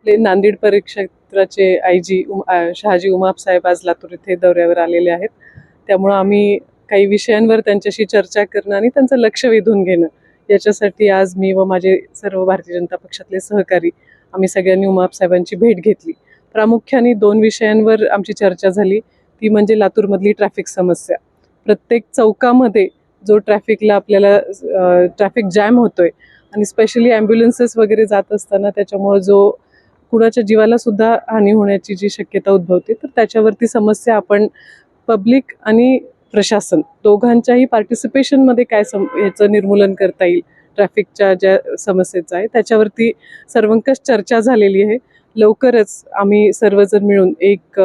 आपले नांदेड परिक्षेत्राचे I G Shahaji Umap साहेब आज लातूर इथे दौऱ्यावर आलेले आहेत. त्यामुळं आम्ही काही विषयांवर त्यांच्याशी चर्चा करणं आणि त्यांचं लक्ष वेधून घेणं याच्यासाठी आज मी व माझे सर्व भारतीय जनता पक्षातले सहकारी आम्ही सगळ्यांनी उमाप साहेबांची भेट घेतली. प्रामुख्याने दोन विषयांवर आमची चर्चा झाली. ती म्हणजे लातूरमधली ट्रॅफिक समस्या. प्रत्येक चौकामध्ये जो ट्रॅफिकला आपल्याला ट्रॅफिक जॅम होतोय आणि स्पेशली ॲम्ब्युलन्सेस वगैरे जात असताना त्याच्यामुळं जो कुणाच्या जीवाला सुद्धा हानी होण्याची जी शक्यता उद्भवते तर त्याच्यावरती समस्या आपण पब्लिक आणि प्रशासन दोघांच्याही पार्टिसिपेशनमध्ये काय सम ह्याचं निर्मूलन करता येईल ट्रॅफिकच्या ज्या समस्येचं आहे त्याच्यावरती सर्वंकष चर्चा झालेली आहे. लवकरच आम्ही सर्वजण मिळून एक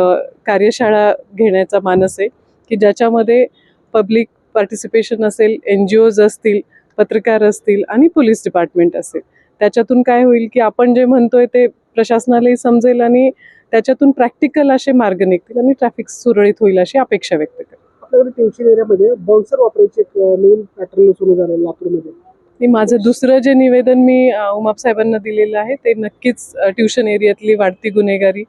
कार्यशाळा घेण्याचा मानस आहे की ज्याच्यामध्ये पब्लिक पार्टिसिपेशन असेल एन जी ओज असतील पत्रकार असतील आणि पोलीस डिपार्टमेंट असेल. त्याच्यातून काय होईल की आपण जे म्हणतोय ते प्रशासनालाही समजेल आणि त्याच्यातून प्रॅक्टिकल असे मार्ग निघतील आणि ट्रॅफिक सुरळीत होईल अशी अपेक्षा व्यक्त करते. आपल्याकडे ट्युशन एरियामध्ये बाउन्सर वापरायचे एक अं, नवीन पॅटर्न सुरू झालं लातूरमध्ये. आणि माझं दुसरं जे निवेदन मी उमाप साहेबांना दिलेलं आहे ते नक्कीच ट्युशन एरियातली वाढती गुन्हेगारी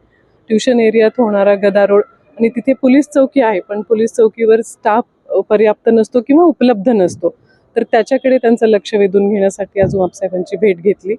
ट्युशन एरियात होणारा गदारोळ आणि तिथे पोलीस चौकी आहे पण पोलीस चौकीवर स्टाफ पर्याप्त नसतो किंवा उपलब्ध नसतो. तर त्याच्याकडे त्यांचं लक्ष वेधून घेण्यासाठी आज उमापसाहेबांची भेट घेतली.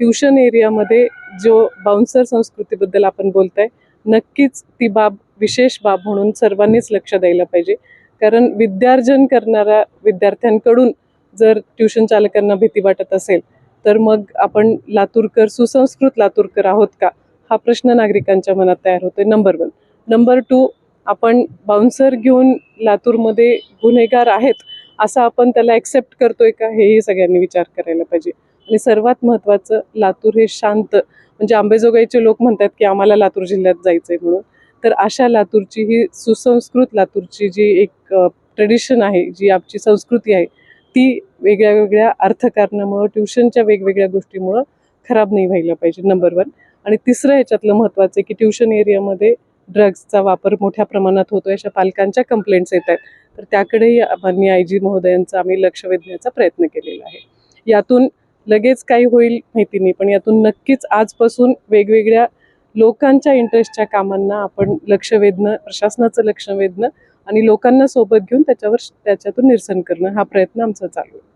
ट्युशन एरियामध्ये जो बाउन्सर संस्कृतीबद्दल आपण बोलताय नक्कीच ती बाब विशेष बाब म्हणून सर्वांनीच लक्ष द्यायला पाहिजे. कारण विद्यार्जन करणाऱ्या विद्यार्थ्यांकडून जर ट्युशन चालकांना भीती वाटत असेल तर मग आपण लातूरकर सुसंस्कृत लातूरकर आहोत का? हा प्रश्न नागरिकांच्या मनात तयार होतोय. नंबर वन नंबर टू आपण बाउन्सर घेऊन लातूरमध्ये गुन्हेगार आहेत असं आपण त्याला ॲक्सेप्ट करतोय का हेही सगळ्यांनी विचार करायला पाहिजे. आणि सर्वात महत्त्वाचं लातूर हे शांत. म्हणजे आंबेजोगाईचे लोक म्हणतात की आम्हाला लातूर जिल्ह्यात जायचं आहे म्हणून. तर अशा लातूरची ही सुसंस्कृत लातूरची जी एक ट्रेडिशन आहे जी आमची संस्कृती आहे ती वेगळ्या वेगळ्या अर्थकारणामुळं ट्युशनच्या वेगवेगळ्या गोष्टीमुळं खराब नाही व्हायला पाहिजे नंबर वन. आणि तिसरं ह्याच्यातलं महत्त्वाचं आहे की ट्युशन एरियामध्ये ड्रग्सचा वापर मोठ्या प्रमाणात होतो अशा पालकांच्या कंप्लेंट्स येत आहेत. तर त्याकडेही माननीय आय जी महोदयांचं आम्ही लक्ष वेधण्याचा प्रयत्न केलेला आहे. यातून लगेच काही होईल माहिती नाही पण यातून नक्कीच आजपासून वेगवेगळ्या लोकांच्या इंटरेस्टच्या कामांना आपण लक्ष वेधणं प्रशासनाचं लक्ष वेधणं आणि लोकांना सोबत घेऊन त्याच्यावर त्याच्यातून निरसन करणं हा प्रयत्न आमचा चालू आहे.